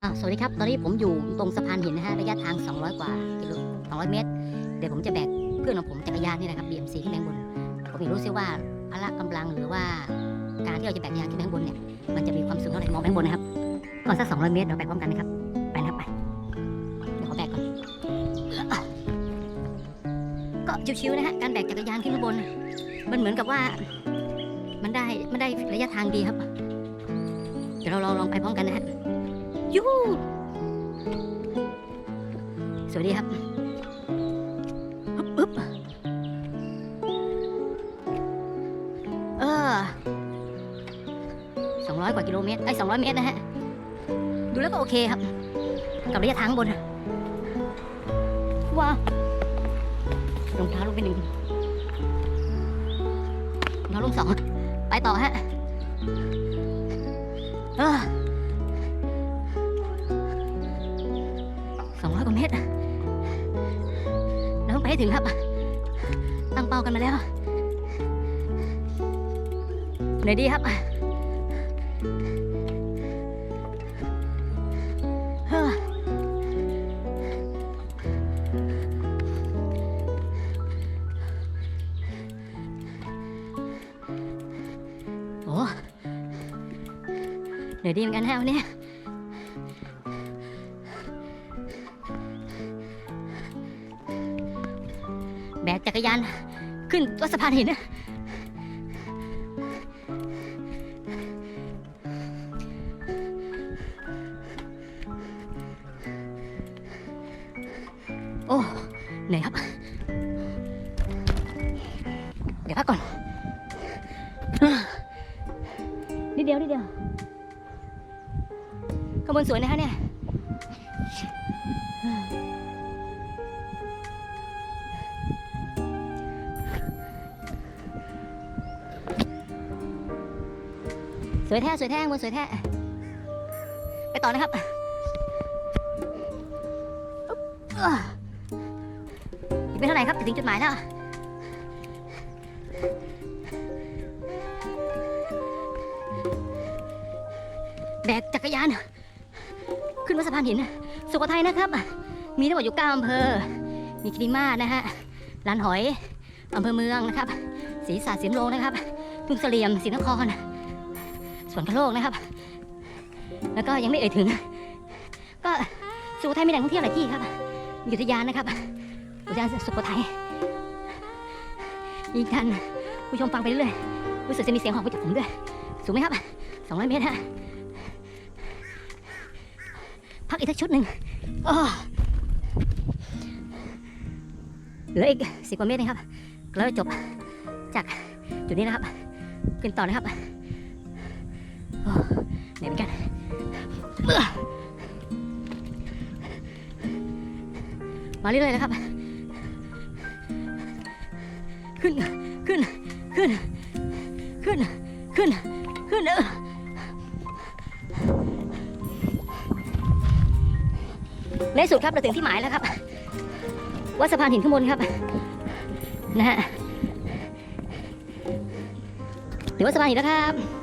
สวัสดีครับ ตอนนี้ผมอยู่ตรงสะพานหินนะฮะระยะทาง 200 กว่ากิโล200 เมตร เดี๋ยวผมจะแบกเพื่อนของผมจักรยานนี่นะครับ BMC ขึ้นไปข้างบน ผมอยากรู้ซิว่าพละกำลังหรือว่าการที่เราจะแบกยานขึ้นไปข้างบนเนี่ยมันจะมีความสูงเท่าไหร่มองไปข้างบนนะครับก็สัก 200 เมตรเราแบกพร้อมกันนะครับไปนะครับไปเดี๋ยวขอแบกก่อนอก็ชิวๆนะฮะการแบกจักรยานขึ้นข้างบน มันเหมือนกับว่า มันได้มันได้ระยะทางดีครับ เดี๋ยวเราลองลองไปพร้อมกันนะฮะ ยูสวัสดีครับฮึบฮึบเออสองร้อยกว่ากิโลเมตรไอ้สองร้อยเมตรนะฮะ ดูแล้วก็โอเคครับ กับระยะทางข้างบน ว้าวรองเท้าลงไปหนึ่งรองเท้าลงสอง ไปต่อฮะ เออ สองร้อยกว่าเมตร เราต้องไปให้ถึงครับ ตั้งเป้ากันมาแล้วไหนดีครับโอ้เหนื่อยดีเหมือนกันฮะวันนี้ บกจักรยาน ขึ้นวัดสะพานหินนะโอ้เหนื่อยครับ เดี๋ยวพักก่อน นิดเดียวนิดเดียวขางบวนสวยนะฮะเนี่ย สวยแท้สวยแท้บนสวยแท้ไปต่อนะครับอีกไม่เท่าไหร่ครับจะถึงจุดหมายแล้วแบกจักรยาน ขึ้นวัดสะพานหิน สุโขทัยนะครับ มีทั้งหมดอยู่เก้าอำเภอ มีคิริมานะฮะลานหอยอำเภอเมืองนะครับศรีสาสีมโรงนะครับทุ่งเสลี่ยมศรีนคร สวนพระโลกนะครับ แล้วก็ยังไม่เอ่ยถึง ก็สุโขทัยมีแหล่งท่องเที่ยวหลายที่ครับมีอุทยานนะครับอุทยานสุโขทัยอีกท่านผู้ชมฟังไปเรื่อยๆรู้สึกจะมีเสียงของผู้จัดผมด้วย สูงไหมครับ200เมตรฮะพักอีกสักชุดหนึ่งอ้อเหลืออีกสิบกว่าเมตรนะครับ แล้วจบจากจุดนี้นะครับ ขึ้นต่อนะครับ เหนื่อยเหมือนกันเอื้อมาเรื่อยๆนะครับ ขึ้น ขึ้น ขึ้น ขึ้น ขึ้น ขึ้นเออในสุดครับเราถึงที่หมายแล้วครับ วัดสะพานหินข้างบนครับ นะฮะถึงวัดสะพานหินแล้วครับ